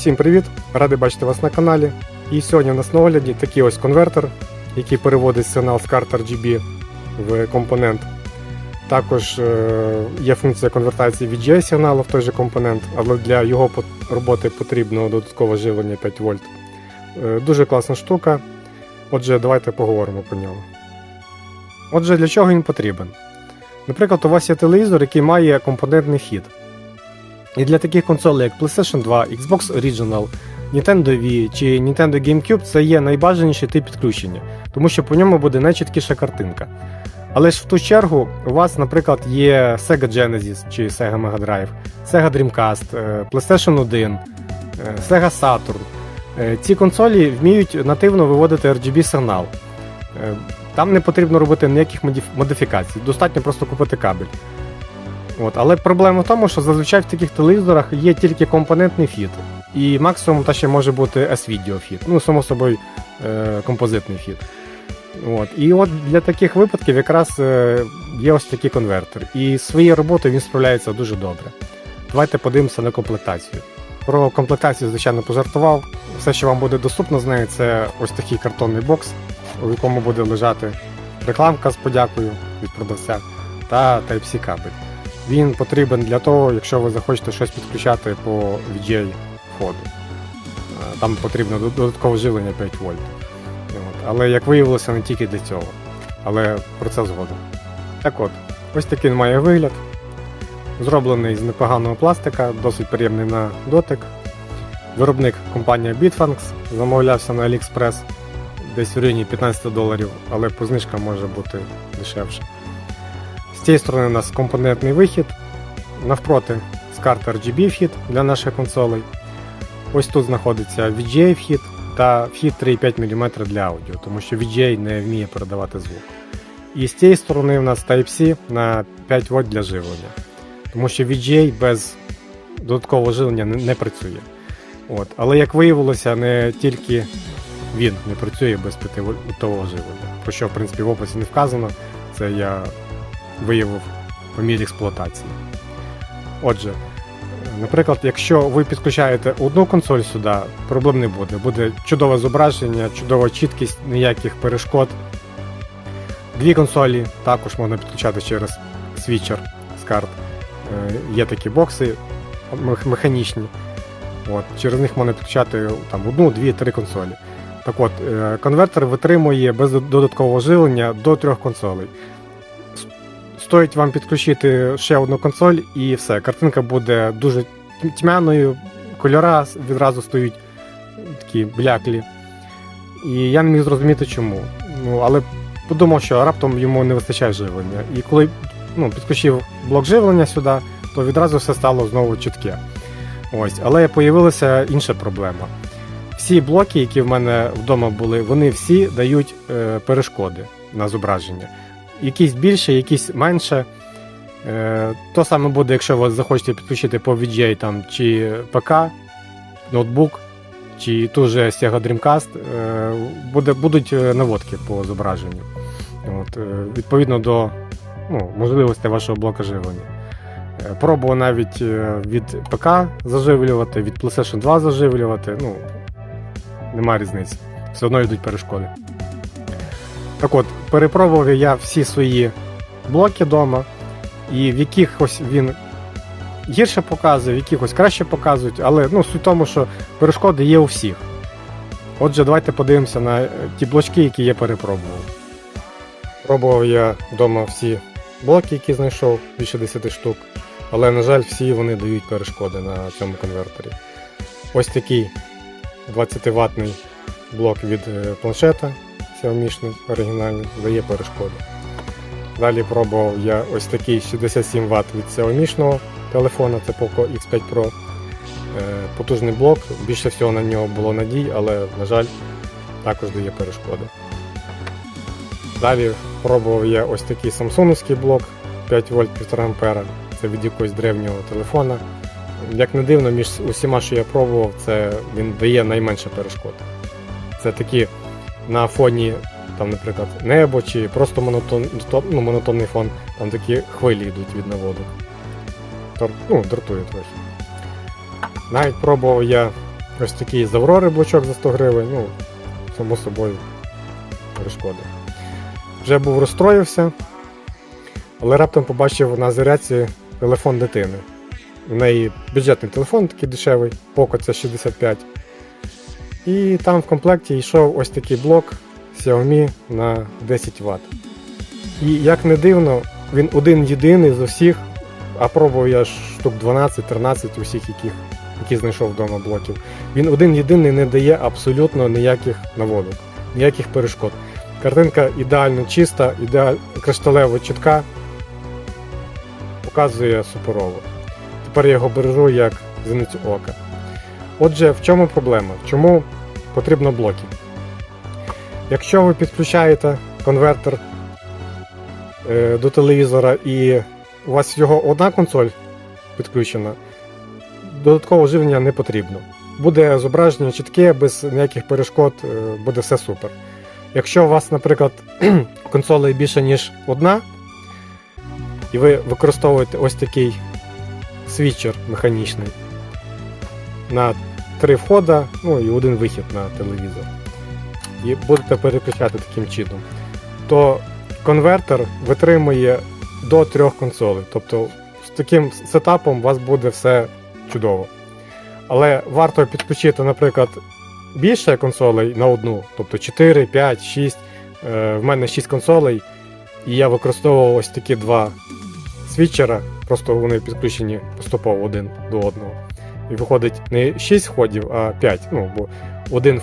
Всім привіт! Радий бачити вас на каналі. І сьогодні у нас на огляді такий ось конвертер, який переводить сигнал з карт RGB в компонент. Також е, є функція конвертації VGA сигналу в той же компонент, але для його роботи потрібно додаткове живлення 5 вольт. Е, Дуже класна штука. Отже, давайте поговоримо про нього. Отже, для чого він потрібен? Наприклад, у вас є телевізор, який має компонентний вхід. І для таких консолей, як PlayStation 2, Xbox Original, Nintendo Wii чи Nintendo GameCube це є найбажаніший тип підключення, тому що по ньому буде найчіткіша картинка. Але ж в ту чергу у вас, наприклад, є Sega Genesis чи Sega Mega Drive, Sega Dreamcast, е, PlayStation 1, е, Sega Saturn. Е, Ці консолі вміють нативно виводити RGB сигнал. Там не потрібно робити ніяких модифікацій, достатньо просто купити кабель. От, але проблема в тому, що зазвичай в таких телевізорах є тільки компонентний вхід. І максимум та ще може бути S-Video вхід. Ну, само собою, е, композитний вхід. От. І от для таких випадків якраз е, є ось такий конвертер. І своєю роботою він справляється дуже добре. Давайте подивимося на комплектацію. Про комплектацію, звичайно, пожартував. Все, що вам буде доступно з нею, це ось такий картонний бокс, у якому буде лежати рекламка з подякою від продавця та Type-C кабель. Він потрібен для того, якщо ви захочете щось підключати по VGA входу. Е, Там потрібно додаткове живлення 5 вольт. Але як виявилося, не тільки для цього. Але про це згодом. Так от, ось такий має вигляд. Зроблений з непоганого пластика, досить приємний на дотик. Виробник компанія Bitfunks, замовлявся на AliExpress десь в районі 15 доларів, але по знижкам може бути дешевше. Цієї сторони у нас компонентний вихід, навпроти з карти RGB вхід для наших консолей. Ось тут знаходиться VGA вхід та вхід 3,5 мм для аудіо, тому що VGA не вміє передавати звук. І з цієї сторони у нас Type-C на 5 Вт для живлення, тому що VGA без додаткового живлення не, не працює. От. Але як виявилося, не тільки він не працює без 5 вольтового живлення, про що в принципі в описі не вказано, це я виявив по мірі експлуатації. Отже, наприклад, якщо ви підключаєте одну консоль сюди, проблем не буде. Буде чудове зображення, чудова чіткість, ніяких перешкод. Дві консолі також можна підключати через свічер з карт. Е, Є такі бокси механічні. От, через них можна підключати там, одну, дві, три консолі. Так от, е, конвертер витримує без додаткового живлення до трьох консолей. Стоїть вам підключити ще одну консоль, і все. Картинка буде дуже тьмяною, кольора відразу стають такі бляклі. І я не міг зрозуміти чому. Ну, але подумав, що раптом йому не вистачає живлення. І коли ну, підключив блок живлення сюди, то відразу все стало знову чітке. Ось, але появилася інша проблема. Всі блоки, які в мене вдома були, вони всі дають е, перешкоди на зображення. Якісь більше, якісь менше. Е, то саме буде, якщо ви захочете підключити по VGA там, чи ПК, ноутбук, чи ту же Sega Dreamcast, е, буде, будуть е, наводки по зображенню. От, відповідно до ну, можливостей вашого блока живлення. Пробував навіть від ПК заживлювати, від PlayStation 2 заживлювати. Ну, немає різниці. Все одно йдуть перешкоди. Так от, перепробував я всі свої блоки вдома, і в якихось він гірше показує, в якихось краще показують, але ну, суть в тому, що перешкоди є у всіх. Отже, давайте подивимося на е, ті блочки, які я перепробував. Пробував я вдома всі блоки, які знайшов, більше 10 штук. Але, на жаль, всі вони дають перешкоди на цьому конвертері. Ось такий 20-ваттний блок від е, планшета Xiaomi оригінальний дає перешкоди. Далі пробував я ось такий 67 Вт від Xiaomi телефона, це Poco X5 Pro. Е, Потужний блок, більше всього на нього було надій, але, на жаль, також дає перешкоди. Далі пробував я ось такий самсуновський блок 5 вольт 1,5 А. Це від якогось древнього телефона. Як не дивно, між усіма, що я пробував, це він дає найменше перешкод. Це такі на фоні, там, наприклад, небо чи просто монотон, ну, монотонний фон, там такі хвилі йдуть від наводок. Тор, ну, дратує трохи. Навіть пробував я Ось такий з Аврори блочок за 100 гривень, ну, само собою, перешкоди. Вже був розстроївся, але раптом побачив на зарядці телефон дитини. У неї бюджетний телефон такий дешевий, Poco це 65. І там в комплекті йшов ось такий блок Xiaomi на 10 Вт. І як не дивно, він один єдиний з усіх, а пробував я штук 12-13 усіх, яких, які знайшов вдома блоків. Він один єдиний не дає абсолютно ніяких наводок, ніяких перешкод. Картинка ідеально чиста, ідеаль... кришталево чітка, показує суперово. Тепер я його бережу як зіницю ока. Отже, в чому проблема? Чому потрібно блоки? Якщо ви підключаєте конвертер е, до телевізора і у вас його одна консоль підключена, додаткового живлення не потрібно. Буде зображення чітке, без ніяких перешкод, е, буде все супер. Якщо у вас, наприклад, консолей більше, ніж одна, і ви використовуєте ось такий свічер механічний на три входа, ну і один вихід на телевізор. І будете переключати таким чином, то конвертер витримує до трьох консолей. Тобто з таким сетапом у вас буде все чудово. Але варто підключити, наприклад, більше консолей на одну, тобто 4, 5, 6. Е, В мене 6 консолей, і я використовував ось такі два світчера, просто вони підключені поступово один до одного. І виходить не 6 входів, а 5. Ну, бо один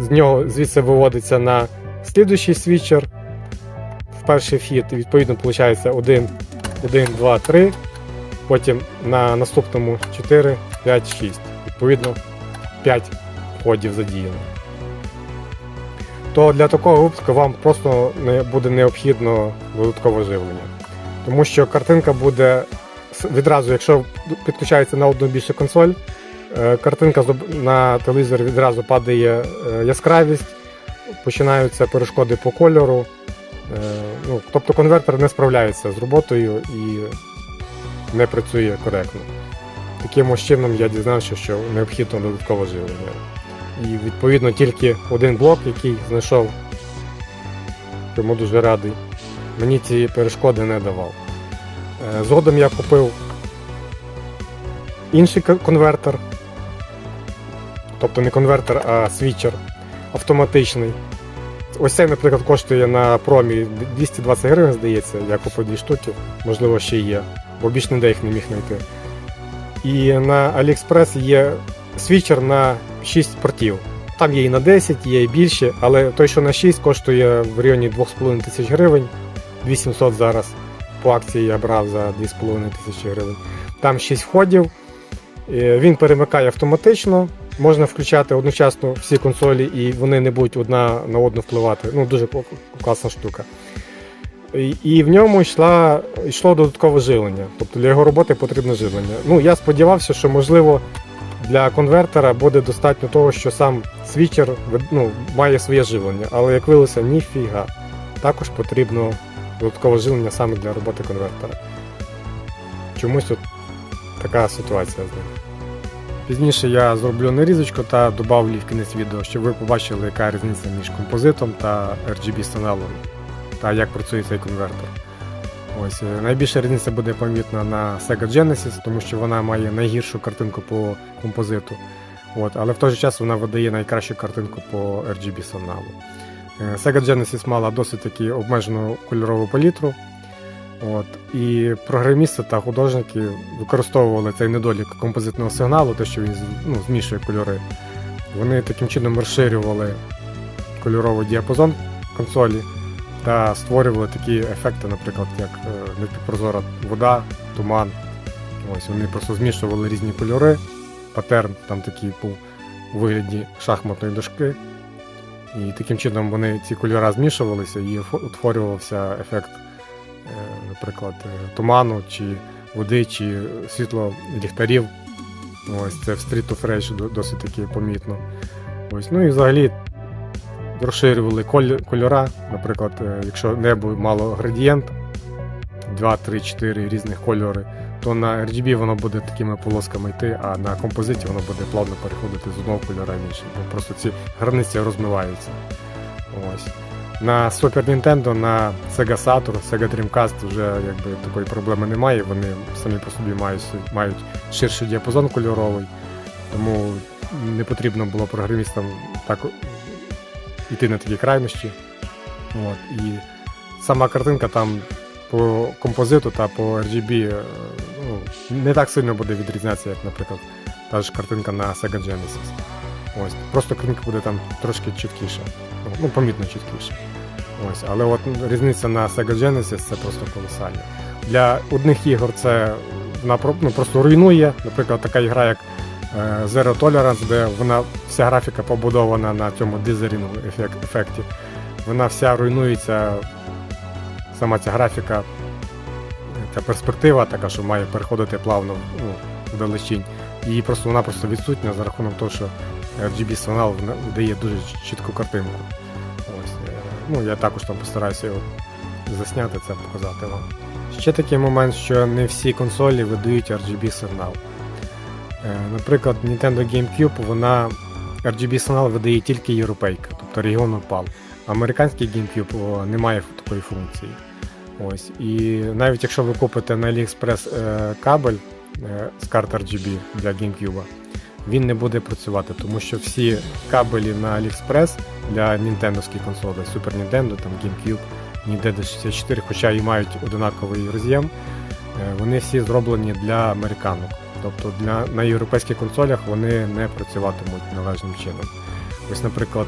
з нього звідси виводиться на слідуючий світчер в перший вхід, і відповідно виходить 1, 1, 2, 3. Потім на наступному 4, 5, 6. Відповідно, 5 входів задіяно. То для такого випуску вам просто не буде необхідно додаткове живлення. Тому що картинка буде відразу, якщо підключається на одну більше консоль, е, картинка на телевізор відразу падає е, яскравість, починаються перешкоди по кольору. Е, Ну, тобто конвертер не справляється з роботою і не працює коректно. Таким чином я дізнався, що необхідно додаткове живлення. І відповідно тільки один блок, який знайшов, йому дуже радий, мені ці перешкоди не давав. Е, Згодом я купив інший конвертер, тобто не конвертер, а свічер автоматичний. Ось цей, наприклад, коштує на промі 220 гривень, здається, я купив дві штуки, можливо, ще є, бо більш ніде їх не міг знайти. І на AliExpress є свічер на 6 портів. Там є і на 10, є і більше, але той, що на 6, коштує в районі 2,5 тисяч гривень, 2700 зараз по акції я брав за 2,5 тисячі гривень. Там 6 входів, він перемикає автоматично, можна включати одночасно всі консолі, і вони не будуть одна на одну впливати. Ну, дуже класна штука. І, в ньому йшла, йшло додаткове живлення. Тобто для його роботи потрібне живлення. Ну, я сподівався, що можливо для конвертера буде достатньо того, що сам свічер ну, має своє живлення, але як виявилося, ніфіга. Також потрібно додаткове живлення саме для роботи конвертера. Чомусь тут така ситуація з ним. Пізніше я зроблю нарізочку та додавлю в кінець відео, щоб ви побачили, яка різниця між композитом та RGB сигналом та як працює цей конвертер. Ось е, найбільша різниця буде помітна на Sega Genesis, тому що вона має найгіршу картинку по композиту. От, але в той же час вона видає найкращу картинку по RGB сигналу. Е, Sega Genesis мала досить таки обмежену кольорову палітру. От, і програмісти та художники використовували цей недолік композитного сигналу, те, що він ну, змішує кольори. Вони таким чином розширювали кольоровий діапазон консолі та створювали такі ефекти, наприклад, як е, напівпрозора вода, туман. Ось вони просто змішували різні кольори. Патерн там такий був у вигляді шахматної дошки. І таким чином вони ці кольори змішувалися і утворювався ефект, е, наприклад, е, туману чи води, чи світло ліхтарів. Ось це в Street of Rage досить таки помітно. Ось, ну і взагалі розширювали кольора. Наприклад, е, якщо небо мало градієнт, 2, 3, 4 різних кольори, то на RGB воно буде такими полосками йти, а на композиті воно буде плавно переходити з одного кольора в інший. Бо просто ці границі розмиваються. Ось. На Super Nintendo, на Sega Saturn, Sega Dreamcast вже якби такої проблеми немає. Вони самі по собі мають, мають ширший діапазон кольоровий, тому не потрібно було програмістам так йти на такі крайнощі. От. І сама картинка там по композиту та по RGB е, ну, не так сильно буде відрізнятися, як, наприклад, та ж картинка на Sega Genesis. Ось. Просто картинка буде там трошки чіткіша. Ну, помітно чіткіше. Ось. Але от різниця на Sega Genesis це просто колосальна. Для одних ігор це вона ну, просто руйнує. Наприклад, така ігра, як е, Zero Tolerance, де вона вся графіка побудована на цьому дизерінг ефекті. Вона вся руйнується, сама ця графіка, ця перспектива така, що має переходити плавно ну, вдалечінь. І просто вона просто відсутня за рахунок того, що RGB сигнал дає дуже чітку картинку. Ось, е, ну, я також там постараюся його засняти це, показати вам. Ще такий момент, що не всі консолі видають RGB сигнал. Е, Наприклад, Nintendo GameCube, вона RGB сигнал видає тільки європейка, тобто регіон PAL. Американський GameCube не має такої функції. Ось. І навіть якщо ви купите на AliExpress е, кабель е, з карт RGB для GameCube, він не буде працювати, тому що всі кабелі на AliExpress для нінтендовських консолей, Super Nintendo, там GameCube, Nintendo 64, хоча і мають одинаковий роз'єм, е, вони всі зроблені для американок. Тобто для, на європейських консолях вони не працюватимуть належним чином. Ось, наприклад,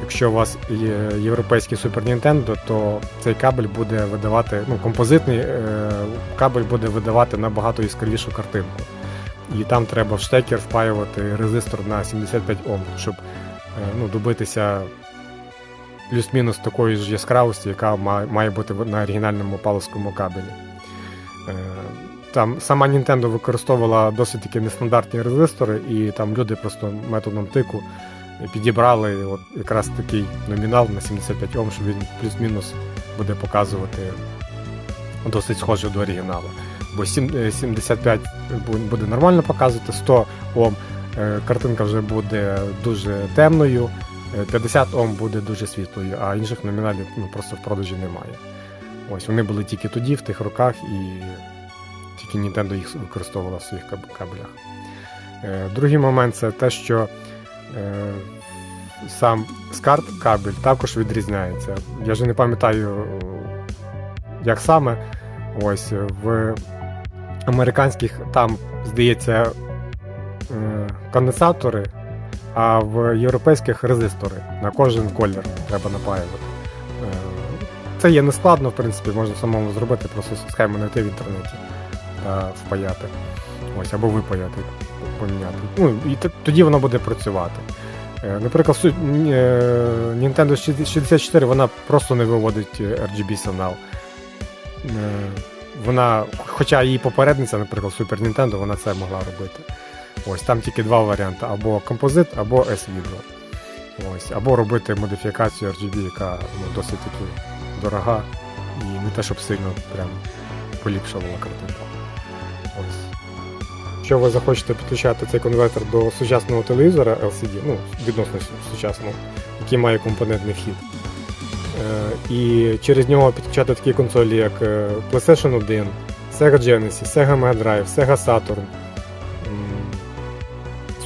якщо у вас є європейський Super Nintendo, то цей кабель буде видавати, ну, композитний е, кабель буде видавати набагато яскравішу картинку. І там треба в штекер впаювати резистор на 75 Ом, щоб е, ну, добитися плюс-мінус такої ж яскравості, яка має бути на оригінальному паловському кабелі. Е, Там сама Nintendo використовувала досить таки нестандартні резистори, і там люди просто методом тику підібрали от якраз такий номінал на 75 Ом, що він плюс-мінус буде показувати досить схоже до оригіналу. Бо е, 75 буде нормально показувати, 100 Ом е, картинка вже буде дуже темною, е, 50 Ом буде дуже світлою, а інших номіналів ну, просто в продажі немає. Ось вони були тільки тоді, в тих роках, і тільки Nintendo їх використовувала в своїх каб- кабелях. Е, Другий момент це те, що е, сам SCART кабель також відрізняється. Я вже не пам'ятаю, е, як саме. Ось в американських там, здається, е, конденсатори, а в європейських резистори на кожен колір треба напаювати. Е, Це є нескладно, в принципі, можна самому зробити, просто схему знайти в інтернеті та впаяти. Ось, або випаяти, поміняти. Ну, і тоді воно буде працювати. Е, Наприклад, е, Nintendo 64 вона просто не виводить е, RGB сигнал. Вона, хоча її попередниця, наприклад, Super Nintendo, вона це могла робити. Ось там тільки два варіанти: або композит, або S-Video. Ось, або робити модифікацію RGB, яка ну, досить таки дорога і не те, щоб сильно прям поліпшувала картинку. Ось. Якщо ви захочете підключати цей конвертер до сучасного телевізора LCD, ну, відносно сучасного, який має компонентний вхід, е, і через нього підключати такі консолі, як е, PlayStation 1, Sega Genesis, Sega Mega Drive, Sega Saturn,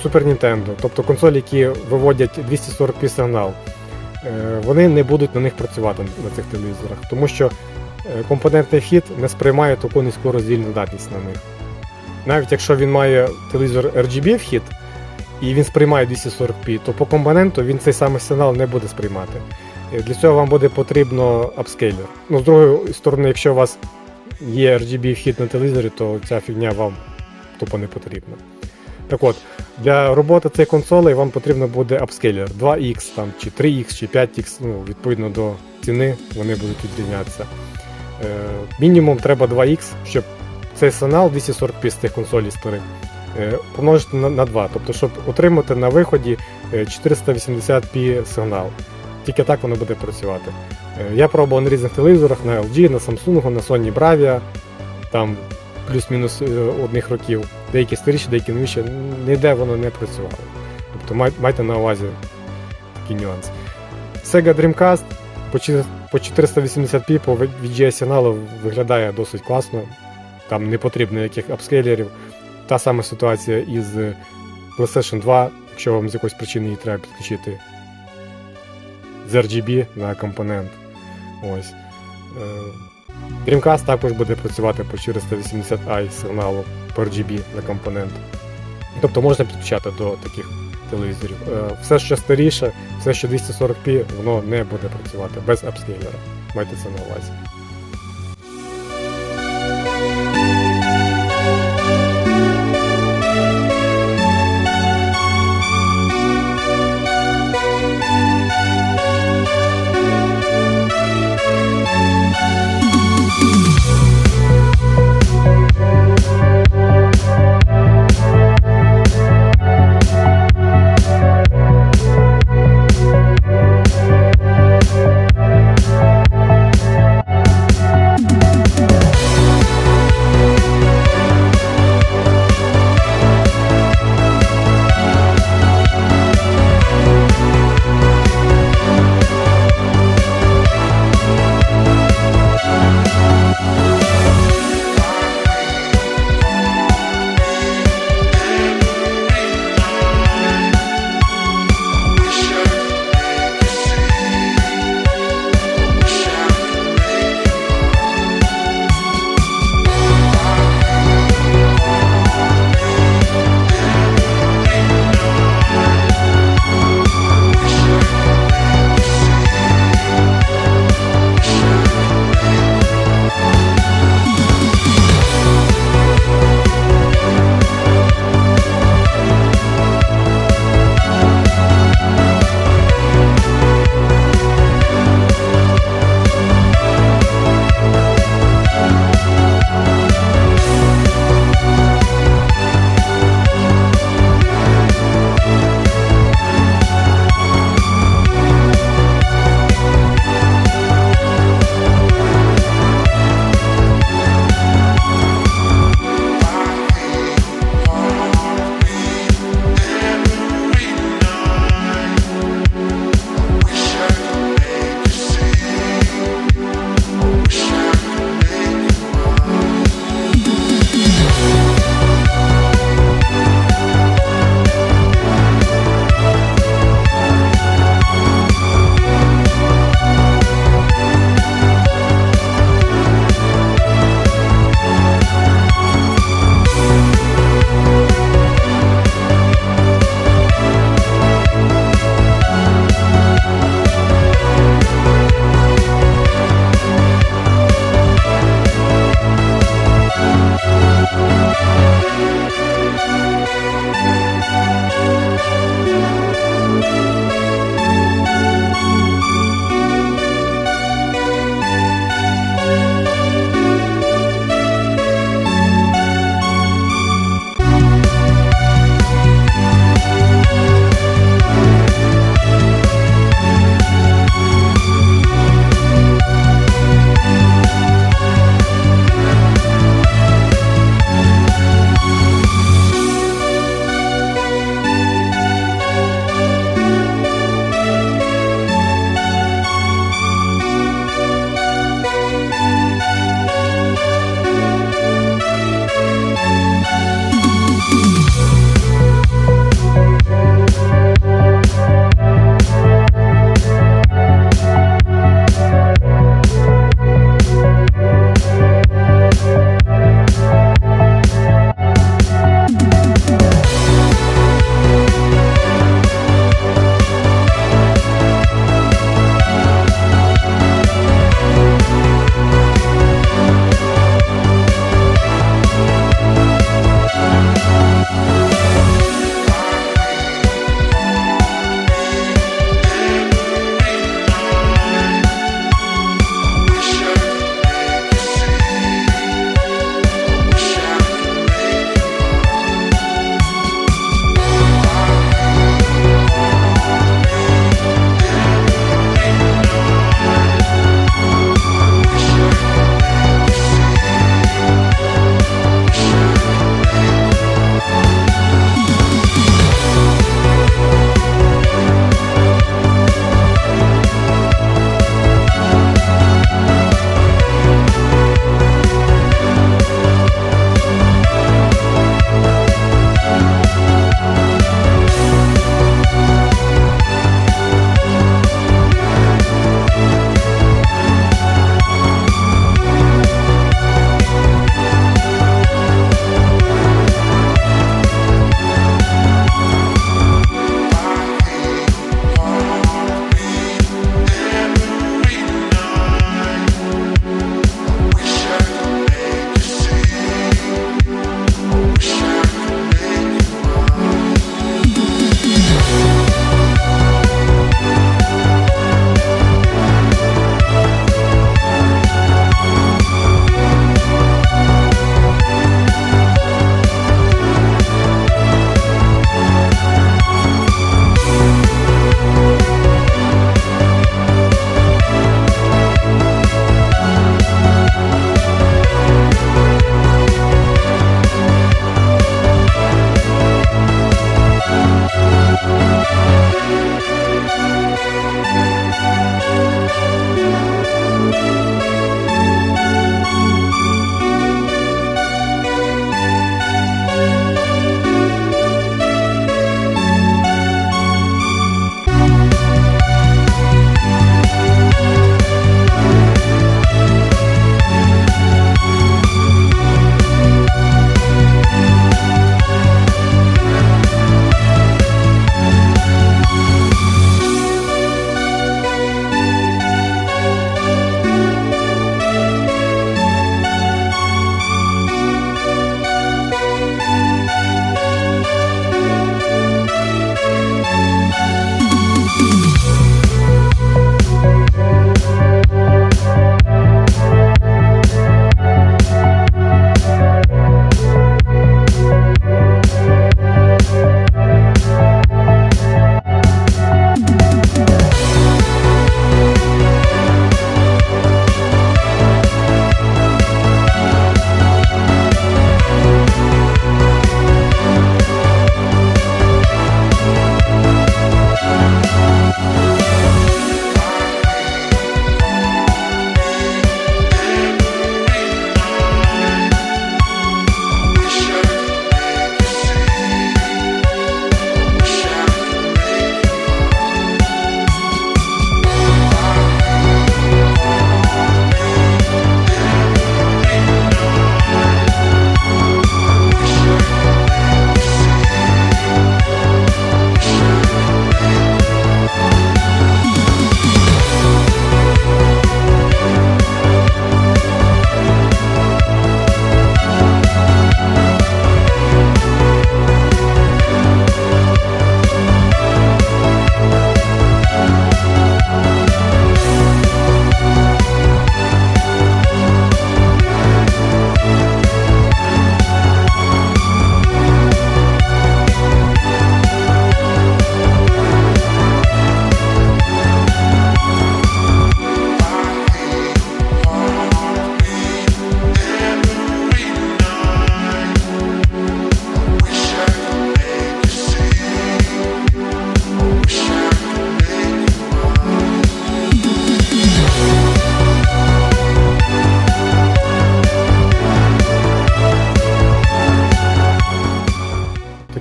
Super Nintendo, тобто консолі, які виводять 240p сигнал, е, вони не будуть на них працювати на цих телевізорах, тому що компонентний вхід не сприймає таку низьку роздільну здатність на них. Навіть якщо він має телевізор RGB вхід і він сприймає 240p, то по компоненту він цей самий сигнал не буде сприймати. Е, Для цього вам буде потрібно апскейлер. Ну, з другої сторони, якщо у вас є RGB вхід на телевізорі, то ця фігня вам тупо не потрібна. Так от, для роботи цієї консолі вам потрібно буде апскейлер 2X там, чи 3X, чи 5X, ну, відповідно до ціни вони будуть відрізнятися. Е, мінімум треба 2X, щоб цей сигнал 240p з тих консолей старих е, помножити на, на 2. Тобто, щоб отримати на виході е, 480p сигнал. Тільки так воно буде працювати. Е, Я пробував на різних телевізорах, на LG, на Samsung, на Sony Bravia, там плюс-мінус е, одних років, деякі старіші, деякі новіші, ніде воно не працювало. Тобто майте на увазі такий нюанс. Sega Dreamcast по 480p по VGA сигналу виглядає досить класно. Там не потрібно ніяких апскейлерів. Та сама ситуація із PlayStation 2, якщо вам з якоїсь причини її треба підключити з RGB на компонент. Ось. Е, Dreamcast також буде працювати по 480i сигналу по RGB на компонент. Тобто можна підключати до таких телевізорів. Е, Все, що старіше, все, що 240p, воно не буде працювати без апскейлера. Майте це на увазі.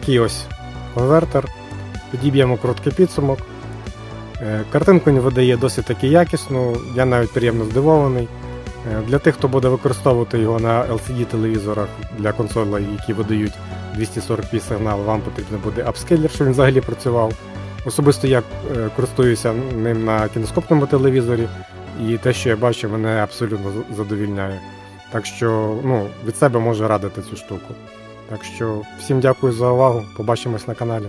Такий ось конвертер. Підіб'ємо короткий підсумок. Е, Картинку він видає досить таки якісну, я навіть приємно здивований. Е, Для тих, хто буде використовувати його на LCD-телевізорах для консолей, які видають 240p сигнал, вам потрібен буде апскейлер, щоб він взагалі працював. Особисто я е, користуюся ним на кіноскопному телевізорі, і те, що я бачу, мене абсолютно задовільняє. Так що ну, від себе можу радити цю штуку. Так що всім дякую за увагу. Побачимось на каналі.